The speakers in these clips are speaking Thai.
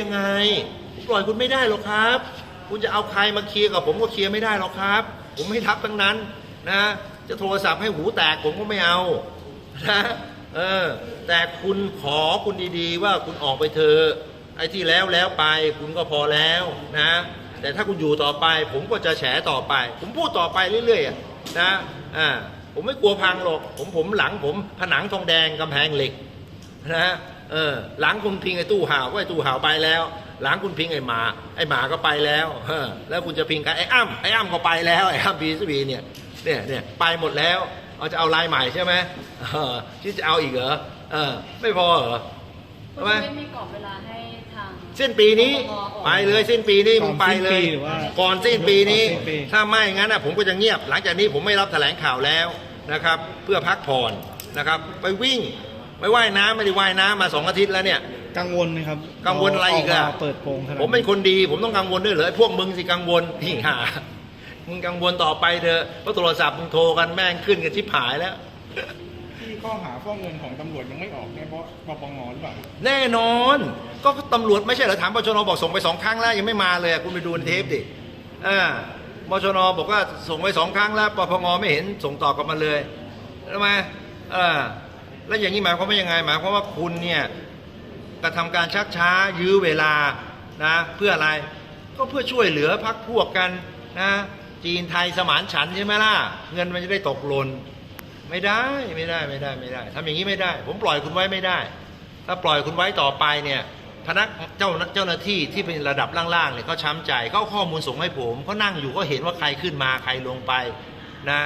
ยังไงปล่อยคุณไม่ได้หรอกครับ คุณจะเอาใครมาเคลียร์กับผมก็เคลียร์ไม่ได้หรอกครับ ผมไม่รับทั้งนั้นนะจะโทรศัพท์ให้หูแตกผมก็ไม่เอานะเออแต่คุณขอคุณดีๆ ว่าคุณออกไปเถอะไอ้ที่แล้วแล้วไปคุณก็พอแล้วนะ แต่ถ้าคุณอยู่ต่อไป ผมก็จะแฉต่อไป ผมพูดต่อไปเรื่อยๆนะอ่าผมไม่กลัวพังหรอกผมผมหลังผมผนังทองแดงกำแพงเหล็ก นะเออหลังคุณพิงไอ้ตู้ห่าวก็ไอ้ตู้ห่าวไปแล้ว หลังคุณพิงไอ้หมา ไอ้หมาก็ไปแล้วเออแล้วคุณจะพิงใครไอ้อ้ำไอ้อ้ำก็ไปแล้วไอ้อ้ำบีสบีเนี่ยเนี่ยเนี่ยไปหมดแล้วเอาจะเอาลายใหม่ใช่ไหมเออที่จะเอาอีกเหรอเออไม่พอเหรอคุณใช่ไหมไม่มีกรอบเวลาให้ทาง สิ้นปีนี้ปปงออกไปเลยสิ้นปีนี้มึงไปเลย ก่อนสิ้นปีหรือว่าก่อนสิ้นปีนี้ก่อนสิ้นปีถ้าไม่งั้นนะผมก็จะเงียบ หลังจากนี้ผมไม่รับแถลงข่าวแล้วนะครับ เพื่อพักผ่อนนะครับ ไปวิ่ง ไปว่ายน้ำไม่ได้ว่ายน้ำมาสองอาทิตย์แล้วเนี่ย กังวลไหมครับกังวลอะไรอีกอะมาเปิดโปงขนาดผมเป็นคนดี ผมต้องกังวลด้วยเหรอไอ้พวกมึงสิกังวลพี่หามึงกังวลต่อไปเถอะเพราะโทรศัพท์มึงโทรกันแม่งขึ้นกันชิบหายแล้ว ที่ข้อหาฟ้องเงินของตำรวจยังไม่ออกเนี่ยเพราะปปงหรือเปล่าแน่นอน ก็ตำรวจไม่ใช่เหรอถามบชนบอกส่งไปสองครั้งแล้วยังไม่มาเลยอะคุณไปดูในเทปดิอ่าบชนบอกว่าส่งไปสองครั้งแล้วปปงไม่เห็นส่งต่อกลับมาเลยทำไมอ่า แล้วอย่างนี้หมายความว่ายังไงหมายความว่าคุณเนี่ยกระทำการชักช้ายื้อเวลานะเพื่ออะไรก็เพื่อช่วยเหลือพักพวกกันนะจีนไทยสมานฉันท์ใช่ไหมล่ะเงินมันจะได้ตกหล่นไม่ได้ไม่ได้ไม่ได้ไม่ได้ทำอย่างนี้ไม่ได้ ผมปล่อยคุณไว้ไม่ได้ ถ้าปล่อยคุณไว้ต่อไปเนี่ยพนักเจ้าเจ้าหน้าที่ที่เป็นระดับล่างๆเนี่ยเขาช้ำใจเขาข้อมูลส่งให้ผมเขานั่งอยู่ก็เห็นว่าใครขึ้นมาใครลงไปนะ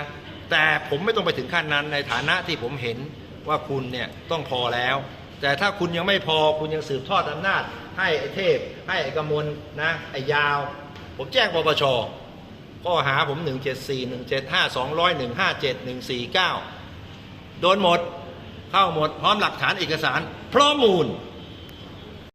แต่ผมไม่ต้องไปถึงขั้นนั้นในฐานะที่ผมเห็น ว่าคุณเนี่ยต้องพอแล้ว แต่ถ้าคุณยังไม่พอคุณยังสืบทอดอำนาจ ให้ไอ้เทพ ให้ไอ้กมลนะไอ้ยาว ผมแจ้งปปชข้อหาผม 174 175 200 157 149 โดนหมด เข้าหมดพร้อมหลักฐานเอกสารพร้อมมูล